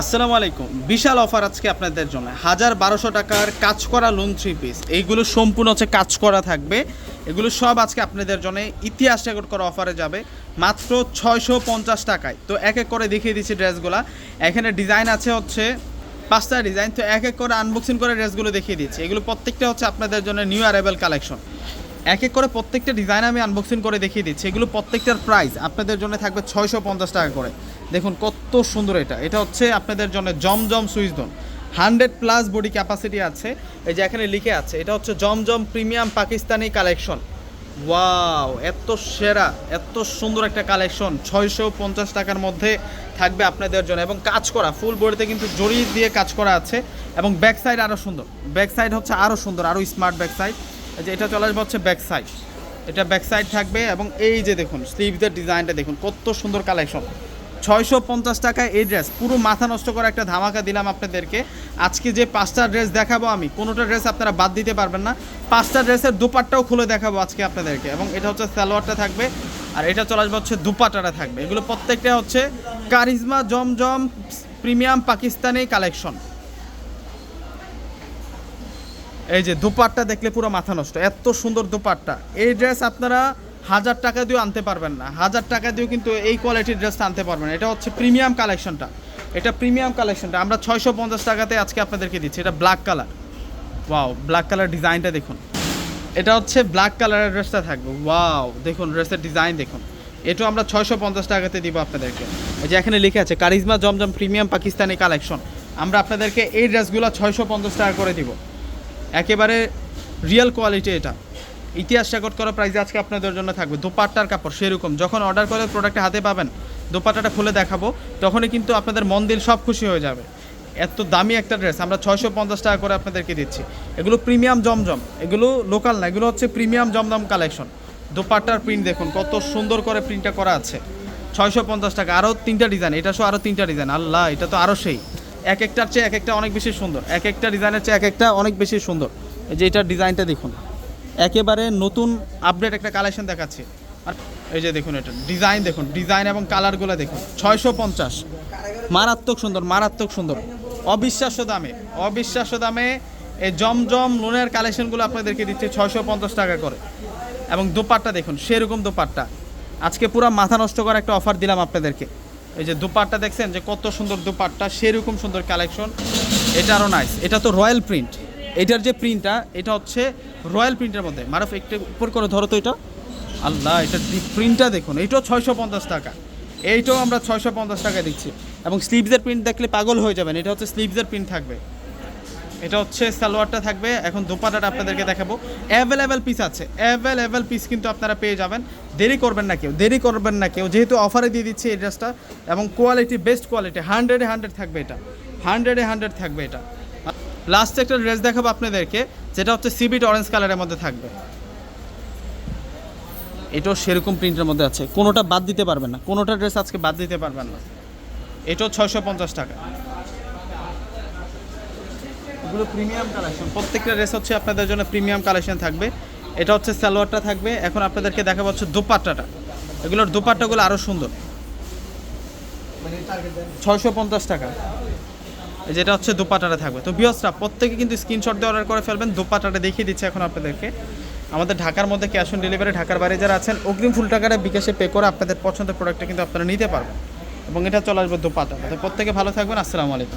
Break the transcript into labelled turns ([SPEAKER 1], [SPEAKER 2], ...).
[SPEAKER 1] আসসালামু আলাইকুম। বিশাল অফার আজকে আপনাদের জন্য। হাজার বারোশো টাকার কাজ করা লোন থ্রি পিস এইগুলো সম্পূর্ণ হচ্ছে কাজ করা থাকবে। এগুলো সব আজকে আপনাদের জন্য ইতিহাস রেকর্ড করা অফারে যাবে। মাত্র ছয়শো পঞ্চাশ টাকায়। তো এক এক করে দেখিয়ে দিচ্ছি ড্রেসগুলা। এখানে ডিজাইন আছে হচ্ছে পাঁচটা ডিজাইন তো এক এক করে আনবক্সিং করে ড্রেসগুলো দেখিয়ে দিচ্ছি। এগুলো প্রত্যেকটা হচ্ছে আপনাদের জন্য নিউ অ্যারাইভেল কালেকশন এক এক করে প্রত্যেকটা ডিজাইন আমি আনবক্সিং করে দেখিয়ে দিচ্ছি। এগুলো প্রত্যেকটার প্রাইস আপনাদের জন্য থাকবে ছয়শো পঞ্চাশ টাকা করে। দেখুন কত সুন্দর এটা। এটা হচ্ছে আপনাদের জন্য জমজম সুইচদন হান্ড্রেড প্লাস বডি ক্যাপাসিটি আছে। এই যে এখানে লিখে আছে, এটা হচ্ছে Zamzam premium Pakistani collection wow এত সেরা, এত সুন্দর একটা কালেকশন ছয়শো পঞ্চাশ টাকার মধ্যে থাকবে আপনাদের জন্য। এবং কাজ করা ফুল বডিতে কিন্তু জড়ি দিয়ে কাজ করা আছে। এবং ব্যাক সাইড আরও সুন্দর। ব্যাক সাইড হচ্ছে আরও সুন্দর আরও স্মার্ট ব্যাক সাইড যে এটা চলে আসবে হচ্ছে ব্যাক সাইড এটা ব্যাক সাইড থাকবে এবং এই যে দেখুন স্লিভদের ডিজাইনটা দেখুন, কত সুন্দর কালেকশন ছয়শো পঞ্চাশ টাকায় এই ড্রেস পুরো মাথা নষ্ট করে একটা ধামাকা দিলাম আপনাদেরকে। আজকে যে পাঁচটা ড্রেস দেখাবো আমি, কোনোটা ড্রেস আপনারা বাদ দিতে পারবেন না। পাঁচটা ড্রেসের দুপাট্টাও খুলে দেখাবো আজকে আপনাদেরকে, এবং এটা হচ্ছে সালোয়ারটা থাকবে, আর এটা চলে আসবে হচ্ছে দুপাটাটা থাকবে। এগুলো প্রত্যেকটা হচ্ছে charisma Zamzam premium Pakistani collection এই যে দুপাট্টা দেখলে পুরো মাথা নষ্ট, এত সুন্দর দুপাট্টা। এই ড্রেস আপনারা হাজার টাকা দিয়েও আনতে পারবেন না। হাজার টাকা দিয়েও কিন্তু এই কোয়ালিটির ড্রেসটা আনতে পারবেন। এটা হচ্ছে প্রিমিয়াম কালেকশনটা এটা প্রিমিয়াম কালেকশনটা আমরা ছয়শো পঞ্চাশ টাকাতে আজকে আপনাদেরকে দিচ্ছি। এটা black colour wow black colour ডিজাইনটা দেখুন। এটা হচ্ছে ব্ল্যাক কালারের ড্রেসটা থাকবে। ওয়াও দেখুন ড্রেসের ডিজাইন দেখুন। এটাও আমরা ছয়শো পঞ্চাশ টাকাতে দিব আপনাদেরকে। যে এখানে লিখে আছে, charisma Zamzam premium Pakistani collection আমরা আপনাদেরকে এই ড্রেসগুলো ছয়শো পঞ্চাশ টাকা করে দিব। একেবারে রিয়েল কোয়ালিটি এটা। ইতিহাস রেকর্ড করা প্রাইসে আজকে আপনাদের জন্য থাকবে। দোপাট্টার কাপড়, সেরকম। যখন অর্ডার করে প্রোডাক্টটা হাতে পাবেন, দোপাট্টাটা খুলে দেখাবো, তখনই কিন্তু আপনাদের মন দিল সব খুশি হয়ে যাবে। এত দামি একটা ড্রেস আমরা ছয়শো পঞ্চাশ টাকা করে আপনাদেরকে দিচ্ছি। এগুলো প্রিমিয়াম জমজম, এগুলো লোকাল না, এগুলো হচ্ছে প্রিমিয়াম জমজম কালেকশন দোপাট্টার প্রিন্ট দেখুন, কত সুন্দর করে প্রিন্টটা করা আছে। ছয়শো পঞ্চাশ টাকা আরও তিনটা ডিজাইন এটা সহ আরও তিনটা ডিজাইন আল্লাহ, এটা তো আরও সেই। এক একটার চেয়ে এক একটা অনেক বেশি সুন্দর। এক একটা ডিজাইনের চেয়ে এক একটা অনেক বেশি সুন্দর। এই যে এটার ডিজাইনটা দেখুন। একেবারে নতুন আপডেট একটা কালেকশন দেখাচ্ছে। আর এই যে দেখুন এটা, ডিজাইন দেখুন, ডিজাইন এবং কালারগুলো দেখুন। ছয়শো পঞ্চাশ। মারাত্মক সুন্দর মারাত্মক সুন্দর। অবিশ্বাস্য দামে অবিশ্বাস্য দামে এই জমজম লোনের কালেকশনগুলো আপনাদেরকে দিচ্ছে ছয়শো পঞ্চাশ টাকা করে। এবং দোপাট্টা দেখুন, সেরকম দোপাট্টা। আজকে পুরো মাথা নষ্ট করা একটা অফার দিলাম আপনাদেরকে। এই যে দুপাটটা দেখছেন যে কত সুন্দর দুপাটটা, সেরকম সুন্দর কালেকশন। এটা আরও নাইস এটা তো রয়্যাল প্রিন্ট এটার যে প্রিন্টটা এটা হচ্ছে রয়্যাল প্রিন্টের মধ্যে। মারফ, একটু উপর করে ধরো তো এটা। আল্লাহ এটার প্রিন্টটা দেখুন। এইটাও ছয়শো পঞ্চাশ টাকা। এইটাও আমরা ছয়শো পঞ্চাশ টাকা দিচ্ছি। এবং স্লিভসের প্রিন্ট দেখলে পাগল হয়ে যাবেন। এটা হচ্ছে স্লিভসের প্রিন্ট থাকবে। এটা হচ্ছে সালোয়ারটা থাকবে। এখন দোপাটাটা আপনাদেরকে দেখাবো। অ্যাভেলেবেল পিস আছে। অ্যাভেলেবেল পিস কিন্তু আপনারা পেয়ে যাবেন। দেরি করবেন না কেউ, দেরি করবেন না কেউ। যেহেতু অফারে দিয়ে দিচ্ছে এই ড্রেসটা এবং কোয়ালিটি বেস্ট কোয়ালিটি হান্ড্রেডে হান্ড্রেড থাকবে এটা। হান্ড্রেডে হান্ড্রেড থাকবে এটা। লাস্ট একটা ড্রেস দেখাবো আপনাদেরকে, যেটা হচ্ছে সিবিট অরেঞ্জ কালারের মধ্যে থাকবে। এটাও সেরকম প্রিন্টের মধ্যে আছে। কোনোটা বাদ দিতে পারবেন না। কোনোটা ড্রেস আজকে বাদ দিতে পারবেন না। এটাও ছয়শো পঞ্চাশ টাকা। এগুলো প্রিমিয়াম কালেকশন প্রত্যেকটা ড্রেস হচ্ছে আপনাদের জন্য প্রিমিয়াম কালেকশন থাকবে। এটা হচ্ছে সালোয়ারটা থাকবে। এখন আপনাদেরকে দেখাবো হচ্ছে দোপাট্টাটা। এগুলোর দোপাট্টাগুলো আরও সুন্দর। ছয়শো পঞ্চাশ টাকা। যেটা হচ্ছে দোপাটাটা থাকবে। তো বিয়সরা প্রত্যেকে কিন্তু স্ক্রিনশট দিয়ে অর্ডার করে ফেলবেন। দোপাটাটা দেখিয়ে দিচ্ছে এখন আপনাদেরকে। আমাদের ঢাকার মধ্যে ক্যাশ অন ডেলিভারি ঢাকার বাইরে যারা আছেন, অগ্রিম ফুল টাকাটা বিকাশে পে করে আপনাদের পছন্দের প্রোডাক্টটা কিন্তু আপনারা নিতে পারবেন। এবং এটা চলে আসবে দোপাটা তো প্রত্যেকে ভালো থাকবেন। আসসালামু আলাইকুম।